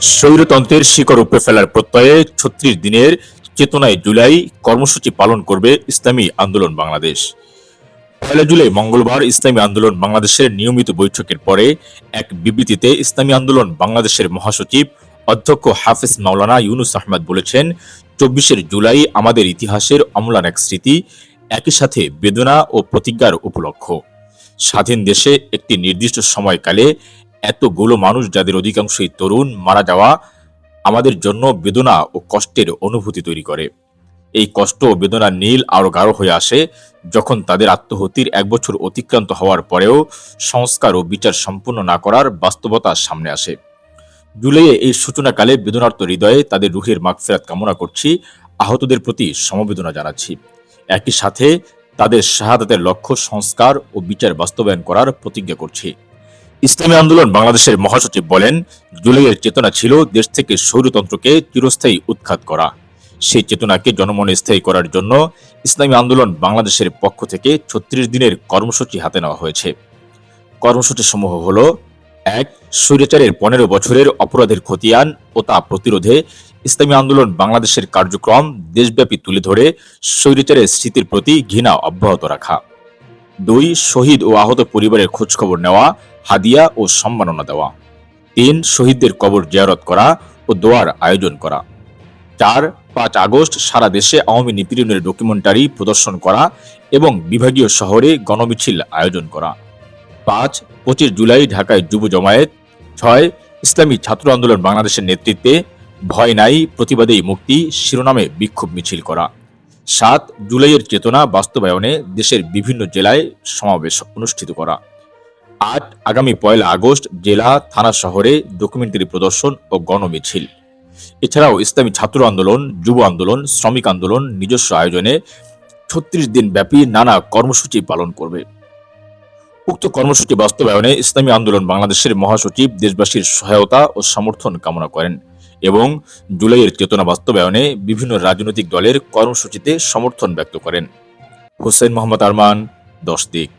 স্বৈরতন্ত্রের শিকড় উপড়ে ফেলার প্রত্যয়ে ছত্রিশ দিনের চেতনায় জুলাই কর্মসূচি পালন করবে ইসলামী আন্দোলন বাংলাদেশ। পয়লা জুলাই মঙ্গলবার ইসলামী আন্দোলন বাংলাদেশের নিয়মিত বৈঠকের পরে এক বিবৃতিতে ইসলামী আন্দোলন বাংলাদেশের মহাসচিব অধ্যক্ষ হাফিজ মাওলানা ইউনুস আহমদ বলেছেন, চব্বিশের জুলাই আমাদের ইতিহাসের অম্লান এক স্মৃতি, একই সাথে বেদনা ও প্রতিজ্ঞার উপলক্ষ। স্বাধীন দেশে একটি নির্দিষ্ট সময়কালে এতগুলো মানুষ যাদের অধিকাংশই তরুণ, মারা যাওয়া আমাদের জন্য বেদনা ও কষ্টের অনুভূতি তৈরি করে। এই কষ্ট ও বেদনার নীল আরও গাঢ় হয়ে আসে যখন তাদের আত্মহতির এক বছর অতিক্রান্ত হওয়ার পরেও সংস্কার ও বিচার সম্পূর্ণ না করার বাস্তবতা সামনে আসে। জুলাইয়ে এই সূচনাকালে বেদনার্ত হৃদয়ে তাদের রুহের মাগফেরাত কামনা করছি। আহতদের প্রতি সমবেদনা জানাচ্ছি। একই সাথে তাদের শাহাদাতের লক্ষ্য সংস্কার ও বিচার বাস্তবায়ন করার প্রতিজ্ঞা করছি। ইসলামী আন্দোলন বাংলাদেশের মহাসচিব বলেন, জুলাইয়ের চেতনা ছিল দেশ থেকে স্বৈরতন্ত্রকে চিরস্থায়ী উৎখাত করা। সেই চেতনাকে জনমনে স্থায়ী করার জন্য ইসলামী আন্দোলন বাংলাদেশের পক্ষ থেকে ছত্রিশ দিনের কর্মসূচি হাতে নেওয়া হয়েছে। কর্মসূচি সমূহ হল, এক, স্বৈরাচারের পনেরো বছরের অপরাধের খতিয়ান ও তা প্রতিরোধে ইসলামী আন্দোলন বাংলাদেশের কার্যক্রম দেশব্যাপী তুলে ধরে স্বৈরাচারের স্মৃতির প্রতি ঘৃণা অব্যাহত রাখা। দুই, শহীদ ও আহত পরিবারের খোঁজখবর নেওয়া, হাদিয়া ও সম্মাননা দেওয়া। তিন, শহীদদের কবর জিয়ারত করা ও দোয়ার আয়োজন করা। চার, পাঁচ আগস্ট সারা দেশে আওয়ামী নিপীড়নের ডকুমেন্টারি প্রদর্শন করা এবং বিভাগীয় শহরে গণমিছিল আয়োজন করা। পাঁচ, পঁচিশ জুলাই ঢাকায় যুব জমায়েত। ছয়, ইসলামী ছাত্র আন্দোলন বাংলাদেশের নেতৃত্বে ভয় নাই, প্রতিবাদেই মুক্তি, শিরোনামে বিক্ষোভ মিছিল করা। সাত জুলাইয়ের চেতনা বাস্তবায়নে দেশের বিভিন্ন জেলায় সমাবেশ অনুষ্ঠিত করা। আট আগামী পয়লা আগস্ট জেলা, থানা শহরে ডকুমেন্টারি প্রদর্শন ও গণমিছিল। এছাড়াও ইসলামী ছাত্র আন্দোলন, যুব আন্দোলন, শ্রমিক আন্দোলন নিজস্ব আয়োজনে ছত্রিশ দিন ব্যাপী নানা কর্মসূচি পালন করবে। উক্ত কর্মসূচি বাস্তবায়নে ইসলামী আন্দোলন বাংলাদেশের মহাসচিব, দেশবাসীর সহায়তা ও সমর্থন কামনা করেন। এবং জুলাইয়ের চেতনা বাস্তবায়নে বিভিন্ন রাজনৈতিক দলের কর্মসূচিতে সমর্থন ব্যক্ত করেন। হুসেন মোহাম্মদ আরমান, দশ দিক।